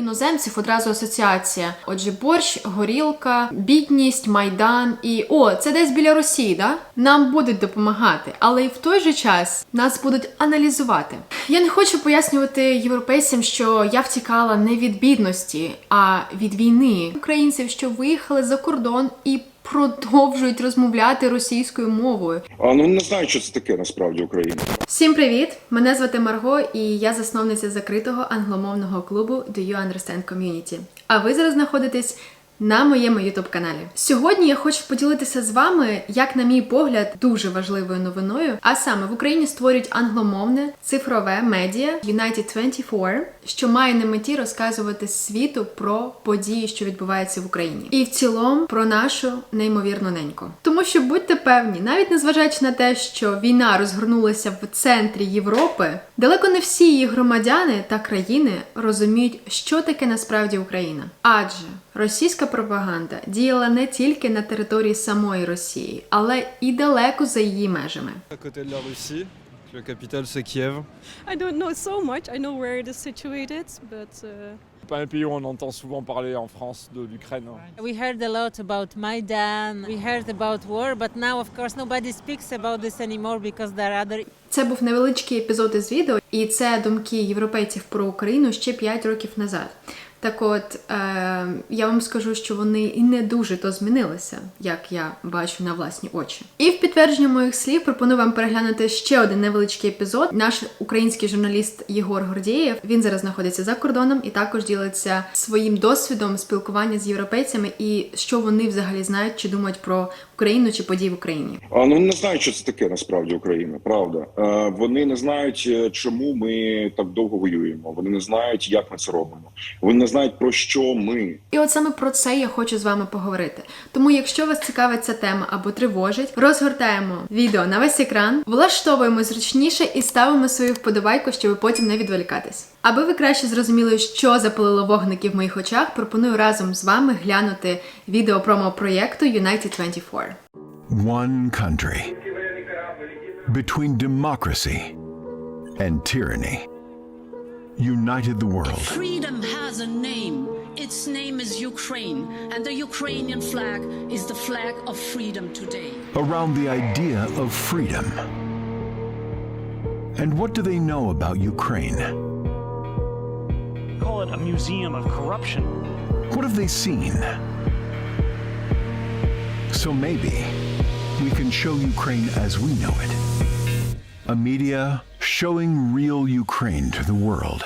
іноземців одразу асоціація. Отже, борщ, горілка, бідність, майдан і о, це десь біля Росії, да? Нам будуть допомагати, але і в той же час нас будуть аналізувати. Я не хочу пояснювати європейцям, що я втікала не від бідності, а від війни українців, що виїхали за кордон і продовжують розмовляти російською мовою. А ну не знаю, що це таке насправді Україна. Всім привіт! Мене звати Марго, і я засновниця закритого англомовного клубу Do You Understand Community. А ви зараз знаходитесь на моєму youtube каналі. Сьогодні я хочу поділитися з вами, як, на мій погляд, дуже важливою новиною. А саме в Україні створюють англомовне цифрове медіа United 24, що має на меті розказувати світу про події, що відбуваються в Україні, і в цілому про нашу неймовірну неньку. Тому що будьте певні, навіть незважаючи на те, що війна розгорнулася в центрі Європи, далеко не всі її громадяни та країни розуміють, що таке насправді Україна. Адже російська пропаганда діяла не тільки на території самої Росії, але і далеко за її межами. la. Capitale c'est Kiev. I don't know so much. I know where it is situated, but uh, Pas un pays où on entend souvent parler en France de l'Ukraine. We heard a lot about Maidan, we heard about war, but now, of course, nobody speaks about this anymore because there are other Це був невеличкий епізод із відео, і це думки європейців про Україну ще 5 років назад. Так от е, я вам скажу, що вони і не дуже то змінилися, як я бачу на власні очі. І в підтвердження моїх слів пропоную вам переглянути ще один невеличкий епізод. Наш український журналіст Єгор Гордієв він зараз знаходиться за кордоном і також ділиться своїм досвідом спілкування з європейцями і що вони взагалі знають чи думають про Україну чи події в Україні. А ну не знаю, що це таке насправді Україна. Правда, е, вони не знають, е, чому ми так довго воюємо. Вони не знають, як ми це робимо. Вони не знають про що ми. І от саме про це я хочу з вами поговорити. Тому, якщо вас цікавить ця тема або тривожить, розгортаємо відео на весь екран, влаштовуємо зручніше і ставимо свою вподобайку, щоб потім не відволікатись. Аби ви краще зрозуміли, що запалило вогники в моїх очах, пропоную разом з вами глянути відео промо-проєкту United 24. One country between democracy and tyranny united the world. Freedom has a name. Its name is Ukraine, and the Ukrainian flag is the flag of freedom today. around the idea of freedom. And what do they know about Ukraine? call it a museum of corruption. What have they seen? So maybe we can show Ukraine as we know it. A media showing real Ukraine to the world.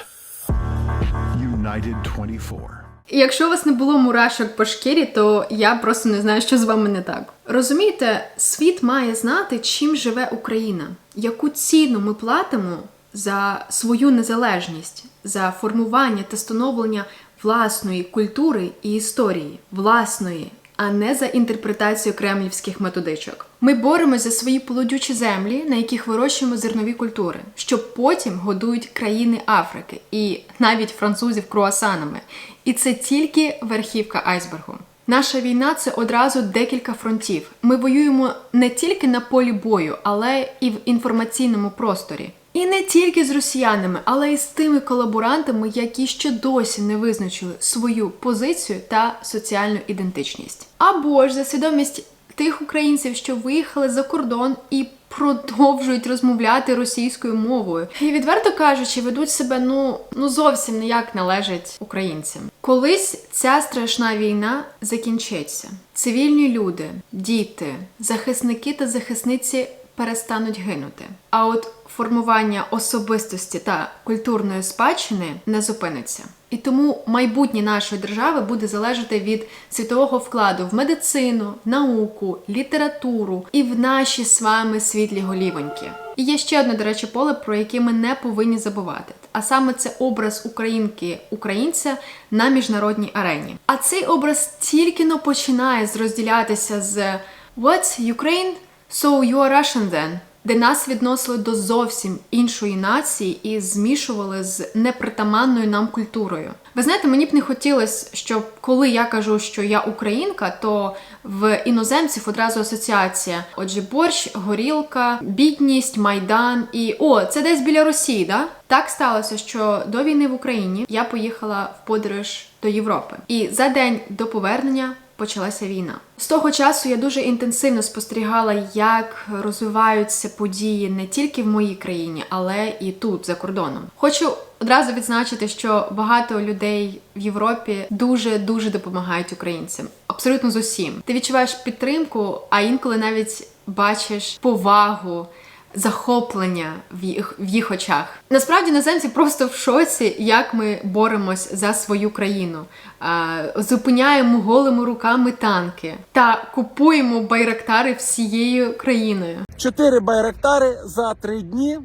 United 24. Якщо у вас не було мурашок по шкірі, то я просто не знаю, що з вами не так. Розумієте, світ має знати, чим живе Україна, яку ціну ми платимо за свою незалежність, за формування та становлення власної культури і історії, власної, а не за інтерпретацію кремлівських методичок. Ми боремося за свої полудючі землі, на яких вирощуємо зернові культури, що потім годують країни Африки і навіть французів круасанами. І це тільки верхівка айсбергу. Наша війна це одразу декілька фронтів. Ми воюємо не тільки на полі бою, але і в інформаційному просторі. І не тільки з росіянами, але й з тими колаборантами, які ще досі не визначили свою позицію та соціальну ідентичність. Або ж за свідомість тих українців, що виїхали за кордон і продовжують розмовляти російською мовою. І відверто кажучи, ведуть себе ну, ну зовсім не як належить українцям. Колись ця страшна війна закінчиться. Цивільні люди, діти, захисники та захисниці перестануть гинути. А от формування особистості та культурної спадщини не зупиниться. І тому майбутнє нашої держави буде залежати від світового вкладу в медицину, науку, літературу і в наші з вами світлі голівоньки. І є ще одне, до речі, поле, про яке ми не повинні забувати. А саме це образ українки українця на міжнародній арені. А цей образ тільки но починає розділятися з What's Ukraine? So you are Russian then? де нас відносили до зовсім іншої нації і змішували з непритаманною нам культурою. Ви знаєте, мені б не хотілося, щоб коли я кажу, що я українка, то в іноземців одразу асоціація. Отже, борщ, горілка, бідність, майдан і о, це десь біля Росії, да? Так сталося, що до війни в Україні я поїхала в подорож до Європи, і за день до повернення почалася війна. З того часу я дуже інтенсивно спостерігала, як розвиваються події не тільки в моїй країні, але і тут, за кордоном. Хочу одразу відзначити, що багато людей в Європі дуже дуже допомагають українцям, абсолютно з усім. Ти відчуваєш підтримку, а інколи навіть бачиш повагу захоплення в їх, в їх очах. Насправді іноземці просто в шоці, як ми боремось за свою країну, а, зупиняємо голими руками танки та купуємо байрактари всією країною. Чотири байрактари за три дні.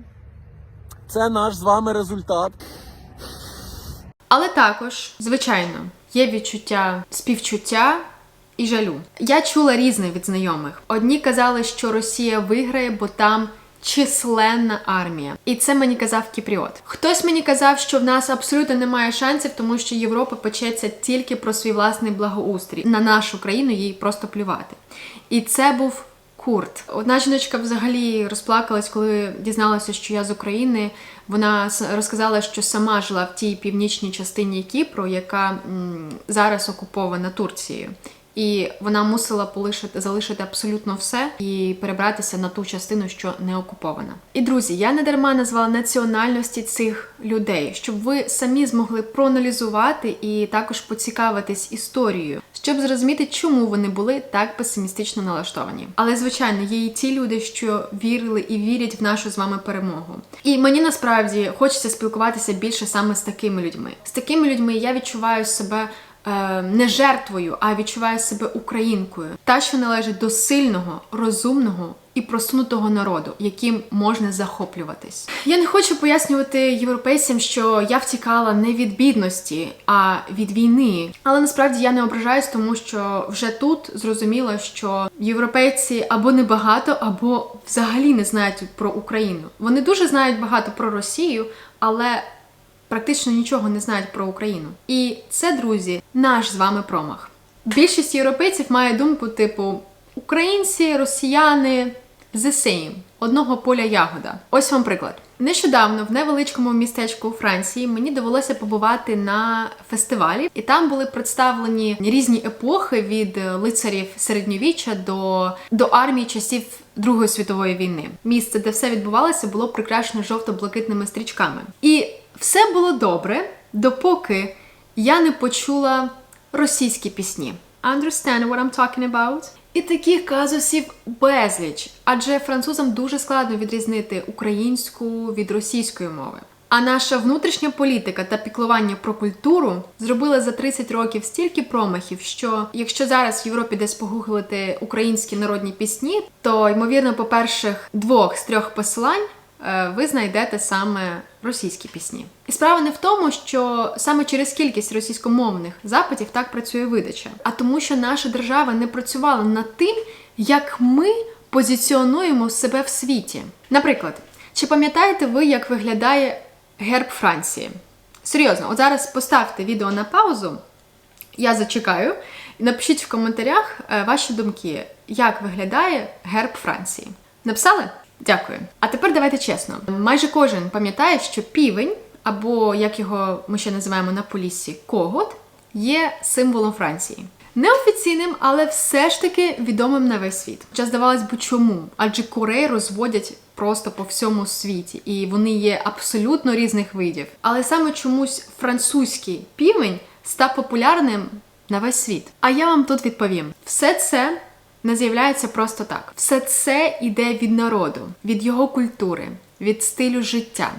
Це наш з вами результат. Але також, звичайно, є відчуття співчуття і жалю. Я чула різне від знайомих. Одні казали, що Росія виграє, бо там численна армія. І це мені казав Кіпріот. Хтось мені казав, що в нас абсолютно немає шансів, тому що Європа печеться тільки про свій власний благоустрій. На нашу країну їй просто плювати. І це був Курт. Одна жіночка взагалі розплакалась, коли дізналася, що я з України. Вона розказала, що сама жила в тій північній частині Кіпру, яка зараз окупована Турцією. І вона мусила полишити залишити абсолютно все і перебратися на ту частину, що не окупована. І друзі, я не дарма назвала національності цих людей, щоб ви самі змогли проаналізувати і також поцікавитись історією, щоб зрозуміти, чому вони були так песимістично налаштовані. Але звичайно, є і ті люди, що вірили і вірять в нашу з вами перемогу. І мені насправді хочеться спілкуватися більше саме з такими людьми. З такими людьми я відчуваю себе не жертвою, а відчуваю себе українкою, та, що належить до сильного, розумного і просунутого народу, яким можна захоплюватись. Я не хочу пояснювати європейцям, що я втікала не від бідності, а від війни. Але насправді я не ображаюсь, тому що вже тут зрозуміло, що європейці або небагато, або взагалі не знають про Україну. Вони дуже знають багато про Росію, але практично нічого не знають про Україну. І це, друзі, наш з вами промах. Більшість європейців має думку, типу: українці, росіяни the same, одного поля ягода. Ось вам приклад. Нещодавно в невеличкому містечку у Франції мені довелося побувати на фестивалі, і там були представлені різні епохи від лицарів середньовіччя до, до армії часів Другої світової війни. Місце, де все відбувалося, було прикрашено жовто-блакитними стрічками. І все було добре, допоки я не почула російські пісні. Understand what I'm talking about? І таких казусів безліч, адже французам дуже складно відрізнити українську від російської мови. А наша внутрішня політика та піклування про культуру зробили за 30 років стільки промахів, що якщо зараз в Європі десь погуглити українські народні пісні, то ймовірно, по перших двох з трьох посилань ви знайдете саме російські пісні. І справа не в тому, що саме через кількість російськомовних запитів так працює видача, а тому, що наша держава не працювала над тим, як ми позиціонуємо себе в світі. Наприклад, чи пам'ятаєте ви, як виглядає герб Франції? Серйозно, от зараз поставте відео на паузу. Я зачекаю. Напишіть в коментарях е, ваші думки, як виглядає герб Франції. Написали? Дякую. А тепер давайте чесно. Майже кожен пам'ятає, що півень, або як його ми ще називаємо на поліссі, когот, є символом Франції. Неофіційним, але все ж таки відомим на весь світ. Хоча здавалось би, чому? Адже курей розводять просто по всьому світі, і вони є абсолютно різних видів. Але саме чомусь французький півень став популярним на весь світ. А я вам тут відповім: все це не з'являється просто так. Все це йде від народу, від його культури, від стилю життя.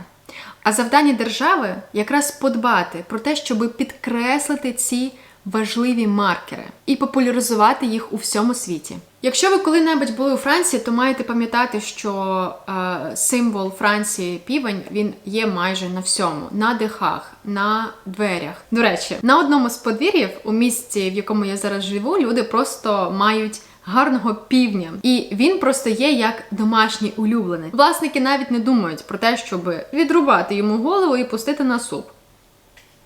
А завдання держави якраз подбати про те, щоб підкреслити ці важливі маркери і популяризувати їх у всьому світі. Якщо ви коли-небудь були у Франції, то маєте пам'ятати, що е, символ Франції півень він є майже на всьому: на дахах, на дверях. До речі, на одному з подвір'їв у місті, в якому я зараз живу, люди просто мають гарного півня. І він просто є як домашній улюблений. Власники навіть не думають про те, щоб відрубати йому голову і пустити на суп.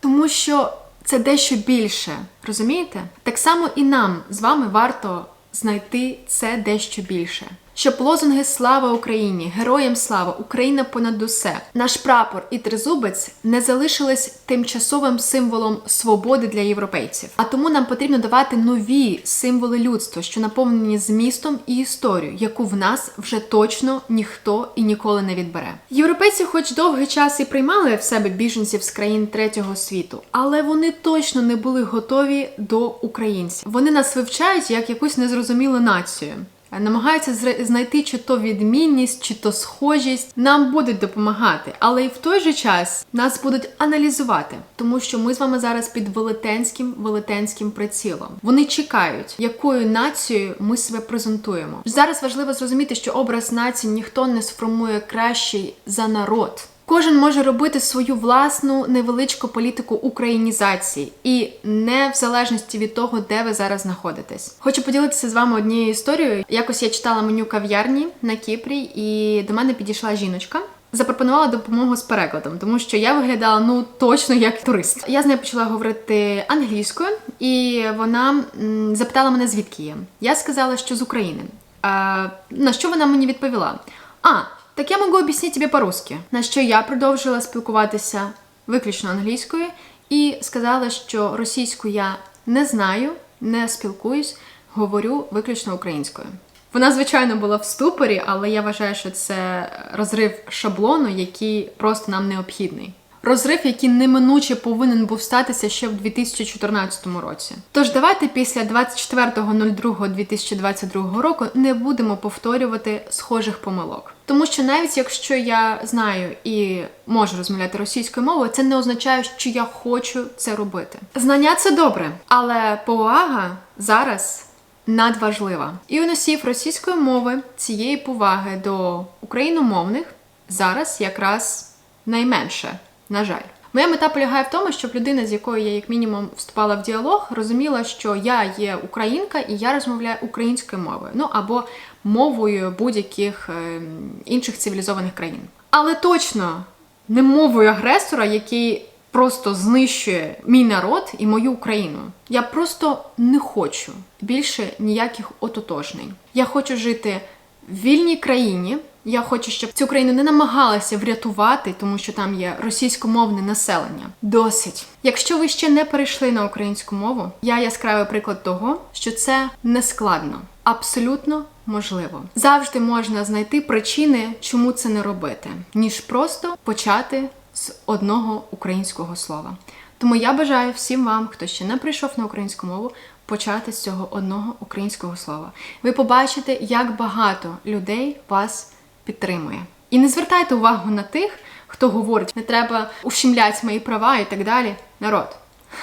Тому що це дещо більше, розумієте? Так само і нам з вами варто знайти це дещо більше. Щоб лозунги Слава Україні, Героям слава, Україна понад усе, наш прапор і тризубець не залишились тимчасовим символом свободи для європейців. А тому нам потрібно давати нові символи людства, що наповнені змістом і історією, яку в нас вже точно ніхто і ніколи не відбере. Європейці, хоч довгий час і приймали в себе біженців з країн третього світу, але вони точно не були готові до українців. Вони нас вивчають як якусь незрозумілу націю. Намагаються знайти чи то відмінність, чи то схожість. Нам будуть допомагати, але і в той же час нас будуть аналізувати, тому що ми з вами зараз під велетенським велетенським прицілом. Вони чекають, якою нацією ми себе презентуємо. Зараз важливо зрозуміти, що образ нації ніхто не сформує кращий за народ. Кожен може робити свою власну невеличку політику українізації і не в залежності від того, де ви зараз знаходитесь. Хочу поділитися з вами однією історією. Якось я читала меню кав'ярні на Кіпрі, і до мене підійшла жіночка. Запропонувала допомогу з перекладом, тому що я виглядала ну точно як турист. Я з нею почала говорити англійською, і вона м, запитала мене, звідки я. Я сказала, що з України. А, на що вона мені відповіла? А, так я можу об'яснити тобі по-русски. На що я продовжила спілкуватися виключно англійською і сказала, що російську я не знаю, не спілкуюсь, говорю виключно українською. Вона, звичайно, була в ступорі, але я вважаю, що це розрив шаблону, який просто нам необхідний. Розрив, який неминуче повинен був статися ще в 2014 році. Тож давайте після 24.02.2022 року не будемо повторювати схожих помилок. Тому що навіть якщо я знаю і можу розмовляти російською мовою, це не означає, що я хочу це робити. Знання це добре, але повага зараз надважлива. І у носів російської мови цієї поваги до україномовних зараз якраз найменше, на жаль. Моя мета полягає в тому, щоб людина, з якою я як мінімум вступала в діалог, розуміла, що я є українка і я розмовляю українською мовою, ну або мовою будь-яких е, інших цивілізованих країн. Але точно не мовою агресора, який просто знищує мій народ і мою Україну. Я просто не хочу більше ніяких ототожнень. Я хочу жити вільній країні. Я хочу, щоб цю країну не намагалася врятувати, тому що там є російськомовне населення. Досить. Якщо ви ще не перейшли на українську мову, я яскравий приклад того, що це не складно, абсолютно можливо. Завжди можна знайти причини, чому це не робити, ніж просто почати з одного українського слова. Тому я бажаю всім вам, хто ще не прийшов на українську мову, почати з цього одного українського слова. Ви побачите, як багато людей вас підтримує. І не звертайте увагу на тих, хто говорить, не треба ущемляти мої права і так далі. Народ,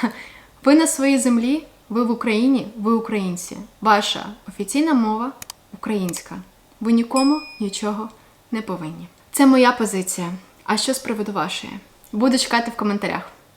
ви на своїй землі, ви в Україні, ви українці. Ваша офіційна мова українська. Ви нікому нічого не повинні. Це моя позиція. А що з приводу вашої? Буду чекати в коментарях.